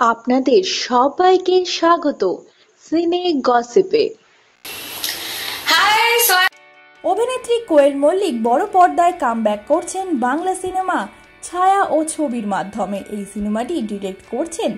আপনাদের সবাইকে স্বাগত সিনে গসিপে। অভিনেত্রী কোয়েল মল্লিক বড় পর্দায় কামব্যাক করছেন বাংলা সিনেমা ছায়া ও ছবির মাধ্যমে। এই সিনেমাটি ডিরেক্ট করছেন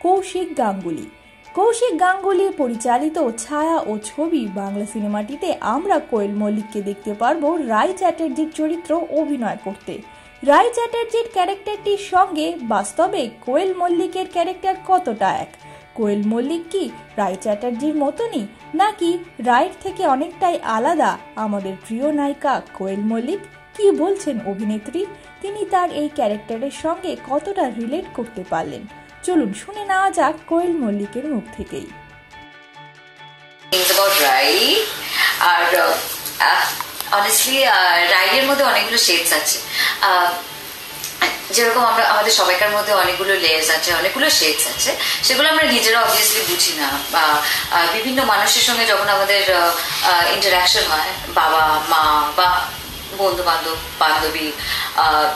কৌশিক গাঙ্গুলি। কৌশিক গাঙ্গুলি পরিচালিত ছায়া ও ছবি বাংলা সিনেমাটিতে আমরা কোয়েল মল্লিককে দেখতে পারব রায় চ্যাটার্জির চরিত্র অভিনয় করতে। রায় চ্যাটার্জির ক্যারেক্টারটির সঙ্গে বাস্তবে কোয়েল মল্লিকের ক্যারেক্টার কতটা এক? কোয়েল মল্লিক কি রায় চ্যাটার্জির মতনই, নাকি রায়ের থেকে অনেকটাই আলাদা আমাদের প্রিয় নায়িকা কোয়েল মল্লিক? কি বলছেন অভিনেত্রী? তিনি তার এই ক্যারেক্টারের সঙ্গে কতটা রিলেট করতে পারলেন? চলুন শুনে নেওয়া যাক কোয়েল মল্লিকের মুখ থেকেই। আর অনেস্টলি রাইয়ের মধ্যে অনেকগুলো শেডস আছে। যেরকম আমরা আমাদের সবাইকার মধ্যে অনেকগুলো লেয়ার্স আছে অনেকগুলো শেডস আছে। সেগুলো আমরা নিজেরা অবভিয়াসলি বুঝি না। বা বিভিন্ন মানুষের সঙ্গে যখন আমাদের ইন্টারাকশন হয় বাবা মা বা বন্ধু বান্ধব বান্ধবী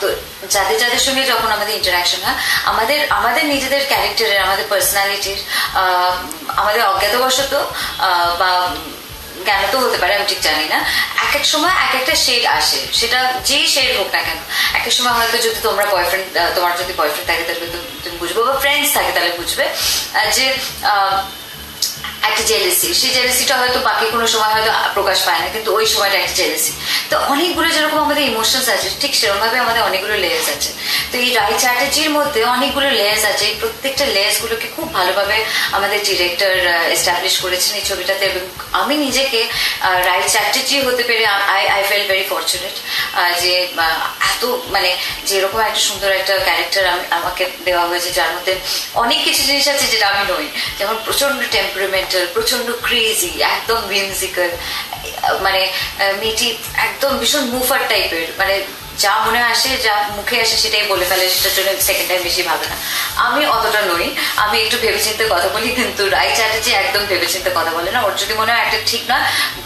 তো যাদের যাদের সঙ্গে যখন আমাদের ইন্টারাকশন হয় আমাদের আমাদের নিজেদের ক্যারেক্টারের আমাদের পার্সোনালিটির আমাদের অজ্ঞাতবশত আহ, বা তো হতে পারে আমি ঠিক জানি না। এক এক সময় এক একটা শেড আসে। সেটা যেই শেড হোক না কেন। এক এক সময় হয়তো যদি তোমরা বয়ফ্রেন্ড তোমার যদি বয়ফ্রেন্ড থাকে, তাহলে তুমি বুঝবে। বা ফ্রেন্ডস থাকে, তাহলে বুঝবে। যে একটা জেলেসি সেই জেলেসিটা হয়তো বাকি কোনো সময় হয়তো প্রকাশ পায় না, কিন্তু ওই সময়টা একটা জেলেসি তো অনেকগুলো যেরকম আমাদের ইমোশনস আছে, ঠিক সেরকমভাবে আমাদের অনেকগুলো লেয়ার্স আছে। তো এই রায় চ্যাটার্জির মধ্যে অনেকগুলো লেয়ার্স আছে। এই প্রত্যেকটা লেয়ার্সগুলোকে খুব ভালোভাবে আমাদের ডিরেক্টর এস্টাবলিশ করেছেন এই ছবিটাতে এবং আমি নিজেকে রায় চ্যাটার্জি হতে পেরে I I feel very fortunate যে এত মানে যেরকম একটা সুন্দর একটা ক্যারেক্টার আমাকে দেওয়া হয়েছে, যার মধ্যে অনেক কিছু জিনিস আছে যেটা আমি নই। যেমন প্রচণ্ড টেম্পারমেন্টাল প্রচণ্ড ক্রেজি একদম মিউজিক্যাল মানে মেয়েটি একদম ভীষণ মুফার টাইপের। মানে যা মনে আসে, যা মুখে আসে, সেটাই বলে ফেলে, সেটার জন্য সেকেন্ড টাইম বেশি ভাবে না। আমি অতটা নই, আমি একটু ভেবেচিন্তে কথা বলি, কিন্তু রায় চ্যাটার্জি একদম ভেবেচিন্তে কথা বলে না, ওর যদি মনে হয় একটা ঠিক না,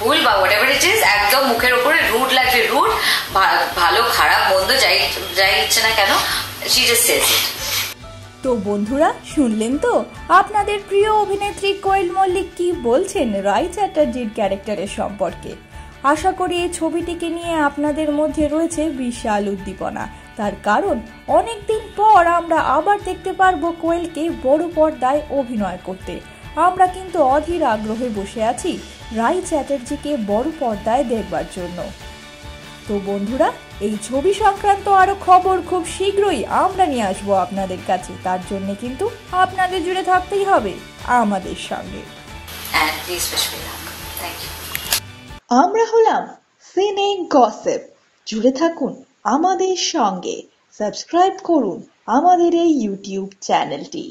ভুল বা হোয়াট এভার ইট ইজ একদম মুখের ওপরে রুট লাগবে রুট ভালো, খারাপ, মন্দ, যাই যাই ইচ্ছে না কেন সি জাস্ট সেজ ইট তো বন্ধুরা, শুনলেন তো? আপনাদের প্রিয় অভিনেত্রী কোয়েল মল্লিক কি বলছেন রায় চ্যাটার্জির ক্যারেক্টারের সম্পর্কে? আশা করি এই ছবিটিকে নিয়ে আপনাদের মধ্যে রয়েছে বিশাল উদ্দীপনা। তার কারণ, অনেকদিন পর আমরা আবার দেখতে পারব কোয়েলকে বড় পর্দায় অভিনয় করতে। আমরা কিন্তু অধীর আগ্রহে বসে আছি রায় চ্যাটার্জিকে বড় পর্দায় দেখবার জন্য। তো বন্ধুরা এই ছবি সংক্রান্ত আরও খবর খুব শীঘ্রই আমরা নিয়ে আসব আপনাদের কাছে। তার জন্য কিন্তু আপনাদের জুড়ে থাকতেই হবে আমাদের সঙ্গে। আমরা হলাম সিনে গসেপ। জুড়ে থাকুন আমাদের সঙ্গে। সাবস্ক্রাইব করুন আমাদের এই ইউটিউব চ্যানেলটি।